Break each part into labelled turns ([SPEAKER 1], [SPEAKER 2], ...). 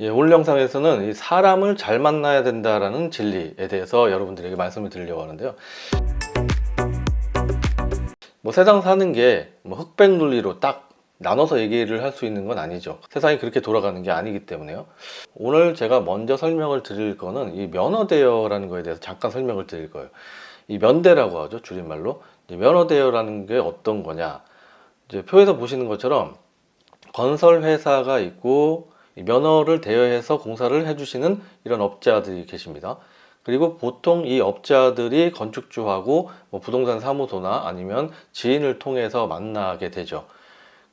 [SPEAKER 1] 예, 오늘 영상에서는 이 사람을 잘 만나야 된다라는 진리에 대해서 여러분들에게 말씀을 드리려고 하는데요. 뭐 세상 사는 게 뭐 흑백 논리로 딱 나눠서 얘기를 할 수 있는 건 아니죠. 세상이 그렇게 돌아가는 게 아니기 때문에요. 오늘 제가 먼저 설명을 드릴 거는 이 면허 대여라는 거에 대해서 잠깐 설명을 드릴 거예요. 이 면대라고 하죠. 줄임말로. 면허 대여라는 게 어떤 거냐. 이제 표에서 보시는 것처럼 건설 회사가 있고 이 면허를 대여해서 공사를 해주시는 이런 업자들이 계십니다. 그리고 보통 이 업자들이 건축주하고 뭐 부동산 사무소나 아니면 지인을 통해서 만나게 되죠.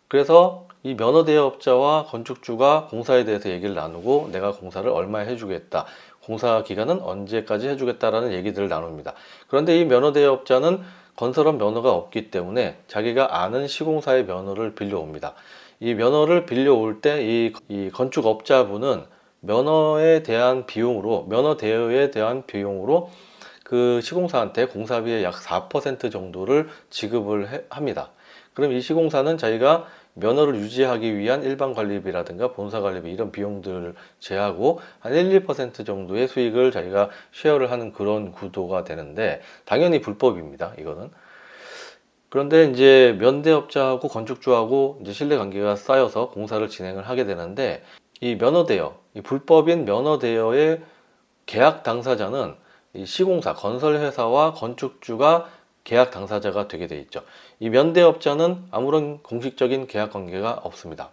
[SPEAKER 1] 그래서 이 면허 대여업자와 건축주가 공사에 대해서 얘기를 나누고 내가 공사를 얼마에 해주겠다. 공사 기간은 언제까지 해주겠다라는 얘기들을 나눕니다. 그런데 이 면허 대여업자는 건설업 면허가 없기 때문에 자기가 아는 시공사의 면허를 빌려옵니다. 이 면허를 빌려올 때 이 이 건축업자분은 면허에 대한 비용으로 면허 대여에 대한 비용으로 그 시공사한테 공사비의 약 4% 정도를 지급을 해- 합니다. 그럼 이 시공사는 자기가 면허를 유지하기 위한 일반 관리비라든가 본사 관리비 이런 비용들을 제하고 한 1, 2% 정도의 수익을 자기가 쉐어를 하는 그런 구도가 되는데 당연히 불법입니다. 이거는. 그런데 이제 면대업자하고 건축주하고 이제 신뢰 관계가 쌓여서 공사를 진행을 하게 되는데 이 면허 대여, 이 불법인 면허 대여의 계약 당사자는 이 시공사, 건설 회사와 건축주가 계약 당사자가 되게 돼 있죠. 이 면대업자는 아무런 공식적인 계약 관계가 없습니다.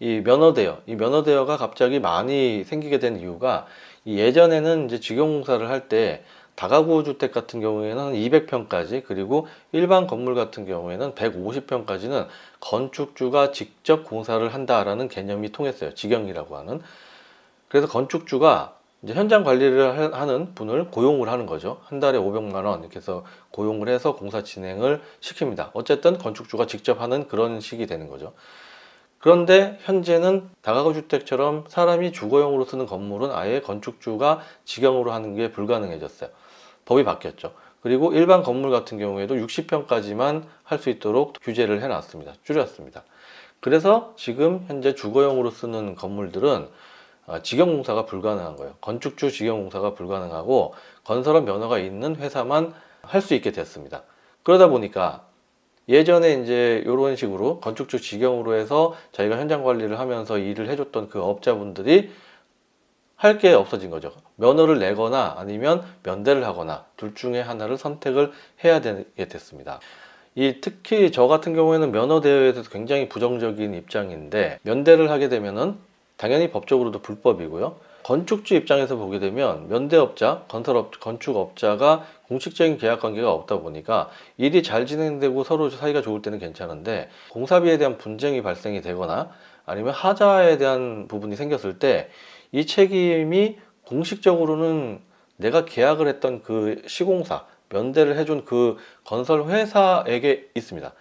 [SPEAKER 1] 이 면허 대여, 이 면허 대여가 갑자기 많이 생기게 된 이유가 이 예전에는 이제 직영공사를 할때 다가구 주택 같은 경우에는 200평까지 그리고 일반 건물 같은 경우에는 150평까지는 건축주가 직접 공사를 한다라는 개념이 통했어요. 직영이라고 하는. 그래서 건축주가 이제 현장 관리를 하- 하는 분을 고용을 하는 거죠. 한 달에 500만 원 이렇게 해서 고용을 해서 공사 진행을 시킵니다. 어쨌든 건축주가 직접 하는 그런 식이 되는 거죠. 그런데 현재는 다가구 주택처럼 사람이 주거용으로 쓰는 건물은 아예 건축주가 직영으로 하는 게 불가능해졌어요. 법이 바뀌었죠. 그리고 일반 건물 같은 경우에도 60평까지만 할 수 있도록 규제를 해놨습니다. 줄였습니다. 그래서 지금 현재 주거용으로 쓰는 건물들은 아, 직영공사가 불가능한 거예요. 건축주 직영공사가 불가능하고 건설업 면허가 있는 회사만 할 수 있게 됐습니다. 그러다 보니까 예전에 이제 이런 식으로 건축주 직영으로 해서 자기가 현장 관리를 하면서 일을 해줬던 그 업자분들이 할 게 없어진 거죠. 면허를 내거나 아니면 면대를 하거나 둘 중에 하나를 선택을 해야 되게 됐습니다. 이 특히 저 같은 경우에는 면허 대여에 대해서 굉장히 부정적인 입장인데 면대를 하게 되면은 당연히 법적으로도 불법이고요. 건축주 입장에서 보게 되면 면대업자, 건설업, 건축업자가 공식적인 계약 관계가 없다 보니까 일이 잘 진행되고 서로 사이가 좋을 때는 괜찮은데 공사비에 대한 분쟁이 발생이 되거나 아니면 하자에 대한 부분이 생겼을 때 이 책임이 공식적으로는 내가 계약을 했던 그 시공사, 면대를 해준 그 건설 회사에게 있습니다.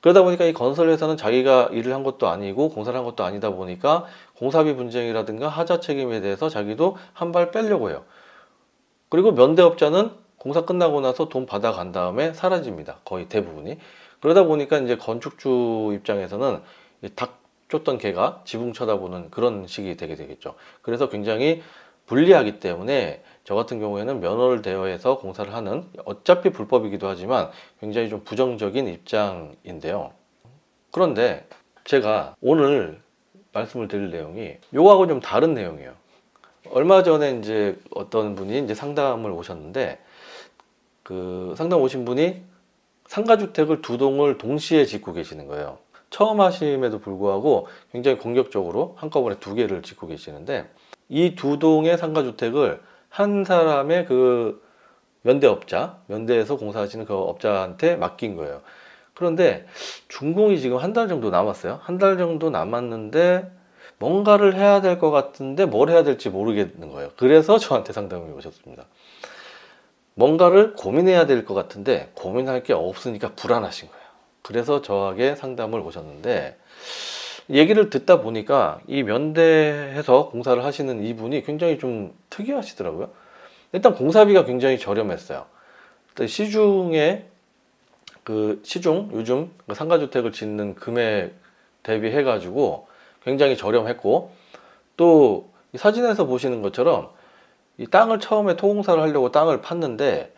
[SPEAKER 1] 그러다 보니까 이 건설 회사는 자기가 일을 한 것도 아니고 공사를 한 것도 아니다 보니까 공사비 분쟁이라든가 하자 책임에 대해서 자기도 한 발 빼려고 해요. 그리고 면대업자는 공사 끝나고 나서 돈 받아간 다음에 사라집니다. 거의 대부분이. 그러다 보니까 이제 건축주 입장에서는 이닭 쫓던 개가 지붕 쳐다보는 그런 식이 되게 되겠죠. 그래서 굉장히 불리하기 때문에 저 같은 경우에는 면허를 대여해서 공사를 하는 어차피 불법이기도 하지만 굉장히 좀 부정적인 입장인데요. 그런데 제가 오늘 말씀을 드릴 내용이 요거하고 좀 다른 내용이에요. 얼마 전에 이제 어떤 분이 이제 상담을 오셨는데 그 상담 오신 분이 상가주택을 두 동을 동시에 짓고 계시는 거예요. 처음 하심에도 불구하고 굉장히 공격적으로 한꺼번에 두 개를 짓고 계시는데 이 두 동의 상가주택을 한 사람의 그 면대업자, 면대에서 공사하시는 그 업자한테 맡긴 거예요. 그런데 준공이 지금 한 달 정도 남았어요. 한 달 정도 남았는데 뭔가를 해야 될 것 같은데 뭘 해야 될지 모르겠는 거예요. 그래서 저한테 상담이 오셨습니다. 뭔가를 고민해야 될 것 같은데 고민할 게 없으니까 불안하신 거예요. 그래서 저에게 상담을 오셨는데 얘기를 듣다 보니까 이 면대에서 공사를 하시는 이분이 굉장히 좀 특이하시더라고요. 일단 공사비가 굉장히 저렴했어요. 시중에 그 시중 요즘 그 상가주택을 짓는 금액 대비해 가지고 굉장히 저렴했고 또이 사진에서 보시는 것처럼 이 땅을 처음에 토공사를 하려고 땅을 팠는데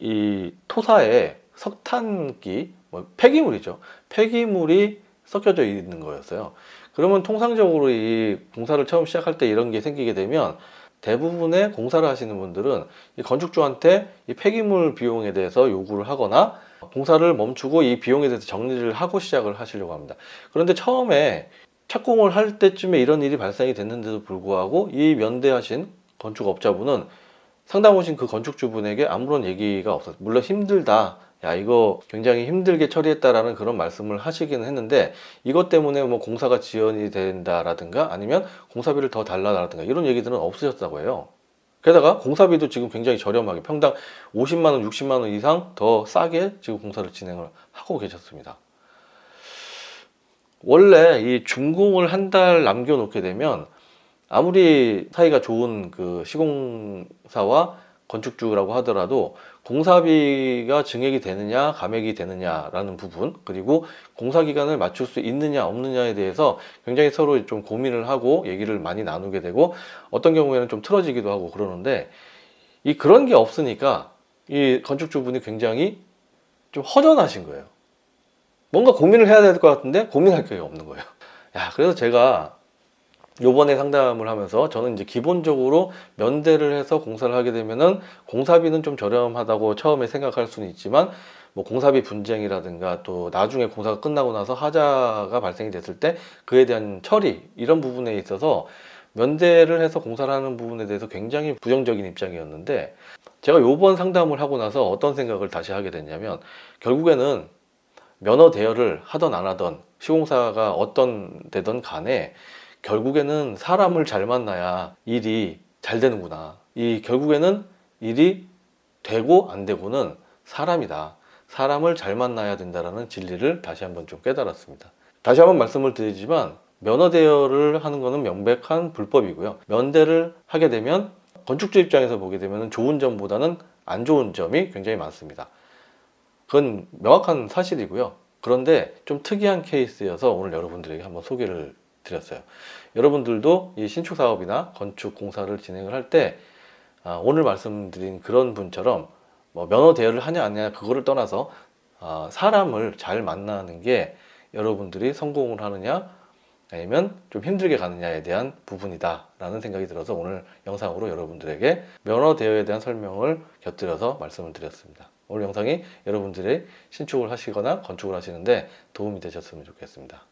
[SPEAKER 1] 이 토사에 석탄기, 뭐 폐기물이죠. 폐기물이 섞여져 있는 거였어요. 그러면 통상적으로 이 공사를 처음 시작할 때 이런 게 생기게 되면 대부분의 공사를 하시는 분들은 이 건축주한테 이 폐기물 비용에 대해서 요구를 하거나 공사를 멈추고 이 비용에 대해서 정리를 하고 시작을 하시려고 합니다. 그런데 처음에 착공을 할 때쯤에 이런 일이 발생이 됐는데도 불구하고 이 면대하신 건축업자분은 상담 오신 그 건축주분에게 아무런 얘기가 없었어요. 물론 힘들다. 야, 이거 굉장히 힘들게 처리했다라는 그런 말씀을 하시기는 했는데 이것 때문에 뭐 공사가 지연이 된다라든가 아니면 공사비를 더 달라라든가 이런 얘기들은 없으셨다고 해요. 게다가 공사비도 지금 굉장히 저렴하게 평당 50만 원, 60만 원 이상 더 싸게 지금 공사를 진행을 하고 계셨습니다. 원래 이 준공을 한 달 남겨 놓게 되면 아무리 사이가 좋은 그 시공사와 건축주라고 하더라도 공사비가 증액이 되느냐 감액이 되느냐라는 부분 그리고 공사 기간을 맞출 수 있느냐 없느냐에 대해서 굉장히 서로 좀 고민을 하고 얘기를 많이 나누게 되고 어떤 경우에는 좀 틀어지기도 하고 그러는데 이 그런 게 없으니까 이 건축주분이 굉장히 좀 허전하신 거예요. 뭔가 고민을 해야 될 것 같은데 고민할 게 없는 거예요. 야, 그래서 제가 요번에 상담을 하면서 저는 이제 기본적으로 면대를 해서 공사를 하게 되면은 공사비는 좀 저렴하다고 처음에 생각할 수는 있지만 뭐 공사비 분쟁이라든가 또 나중에 공사가 끝나고 나서 하자가 발생이 됐을 때 그에 대한 처리 이런 부분에 있어서 면대를 해서 공사를 하는 부분에 대해서 굉장히 부정적인 입장이었는데 제가 요번 상담을 하고 나서 어떤 생각을 다시 하게 됐냐면 결국에는 면허 대여를 하던 안 하던 시공사가 어떤 되던 간에 결국에는 사람을 잘 만나야 일이 잘 되는구나. 이 결국에는 일이 되고 안 되고는 사람이다. 사람을 잘 만나야 된다라는 진리를 다시 한번 좀 깨달았습니다. 다시 한번 말씀을 드리지만 면허 대여를 하는 것은 명백한 불법이고요. 면대를 하게 되면 건축주 입장에서 보게 되면 좋은 점보다는 안 좋은 점이 굉장히 많습니다. 그건 명확한 사실이고요. 그런데 좀 특이한 케이스여서 오늘 여러분들에게 한번 소개를 드렸어요. 여러분들도 이 신축 사업이나 건축 공사를 진행을 할 때 아, 오늘 말씀드린 그런 분처럼 뭐 면허 대여를 하냐 안 하냐 그거를 떠나서 아, 사람을 잘 만나는 게 여러분들이 성공을 하느냐 아니면 좀 힘들게 가느냐에 대한 부분이다라는 생각이 들어서 오늘 영상으로 여러분들에게 면허 대여에 대한 설명을 곁들여서 말씀을 드렸습니다. 오늘 영상이 여러분들이 신축을 하시거나 건축을 하시는데 도움이 되셨으면 좋겠습니다.